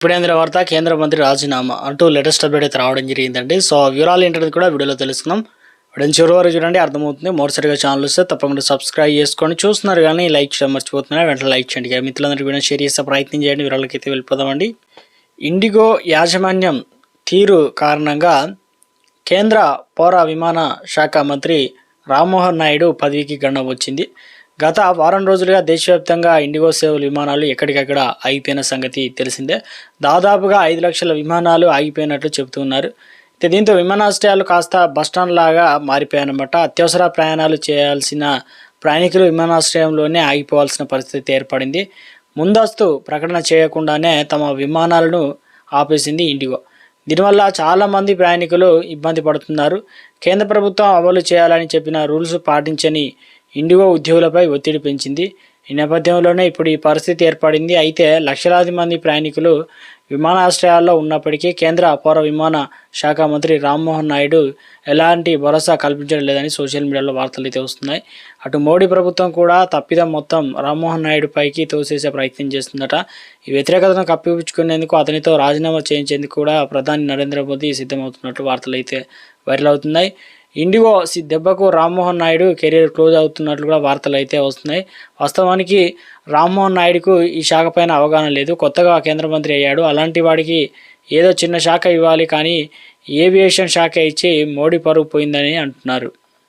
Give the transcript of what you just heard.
ఇప్పుడేంద్ర వార్త కేంద్ర మంత్రి రాజీనామా అంటూ లేటెస్ట్ అప్డేట్ అయితే రావడం జరిగిందండి. సో వివరాలు ఏంటనేది కూడా వీడియోలో తెలుసుకుందాం. వీడియో చివరి వరకు చూడండి అర్థమవుతుంది. మరోసారిగా ఛానల్ వస్తే తప్పకుండా సబ్స్క్రైబ్ చేసుకోండి. చూస్తున్నారు కానీ లైక్ చేయడం మర్చిపోతున్నారు. వెంటనే లైక్ చేయండి. ఇక మిత్రులందరికీ వీడియో షేర్ చేసే ప్రయత్నం చేయండి. వివరాలకి అయితే వెళ్ళిపోదామండి. ఇండిగో యాజమాన్యం తీరు కారణంగా కేంద్ర పౌర విమాన శాఖ మంత్రి రామ్మోహన్ నాయుడు పదవికి గండం వచ్చింది. గత వారం రోజులుగా దేశవ్యాప్తంగా ఇండిగో సేవల విమానాలు ఎక్కడికక్కడ ఆగిపోయిన సంగతి తెలిసిందే. దాదాపుగా ఐదు లక్షల విమానాలు ఆగిపోయినట్లు చెబుతున్నారు అయితే దీంతో విమానాశ్రయాలు కాస్త బస్టాండ్ లాగా మారిపోయాయన్నమాట. అత్యవసర ప్రయాణాలు చేయాల్సిన ప్రయాణికులు విమానాశ్రయంలోనే ఆగిపోవాల్సిన పరిస్థితి ఏర్పడింది. ముందస్తు ప్రకటన చేయకుండానే తమ విమానాలను ఆపేసింది ఇండిగో. దీనివల్ల చాలామంది ప్రయాణికులు ఇబ్బంది పడుతున్నారు. కేంద్ర ప్రభుత్వం అమలు చేయాలని చెప్పిన రూల్స్ పాటించని ఇండిగో ఉద్యోగులపై ఒత్తిడి పెంచింది. ఈ నేపథ్యంలోనే ఇప్పుడు ఈ పరిస్థితి ఏర్పడింది. అయితే లక్షలాది మంది ప్రయాణికులు విమానాశ్రయాల్లో ఉన్నప్పటికీ కేంద్ర పౌర విమాన శాఖ మంత్రి రామ్మోహన్ నాయుడు ఎలాంటి భరోసా కల్పించడం లేదని సోషల్ మీడియాలో వార్తలు అయితే వస్తున్నాయి. అటు మోడీ ప్రభుత్వం కూడా తప్పిదం మొత్తం రామ్మోహన్ నాయుడు పైకి తోసేసే ప్రయత్నం చేస్తుందట. ఈ వ్యతిరేకతను కప్పిపుచ్చుకునేందుకు అతనితో రాజీనామా చేయించేందుకు కూడా ప్రధాని నరేంద్ర మోదీ సిద్ధమవుతున్నట్లు వార్తలు అయితే వైరల్ అవుతున్నాయి. ఇండిగో సి- దెబ్బకు రామ్మోహన్ నాయుడు కెరీర్ క్లోజ్ అవుతున్నట్లు కూడా వార్తలు అయితే వస్తున్నాయి. వాస్తవానికి రామ్మోహన్ నాయుడుకు ఈ శాఖ పైన అవగాహన లేదు. కొత్తగా కేంద్ర మంత్రి అయ్యాడు. అలాంటి వాడికి ఏదో చిన్న శాఖ ఇవ్వాలి కానీ ఏవియేషన్ శాఖ ఇచ్చి మోడీ పరుగు పోయిందని అంటున్నారు.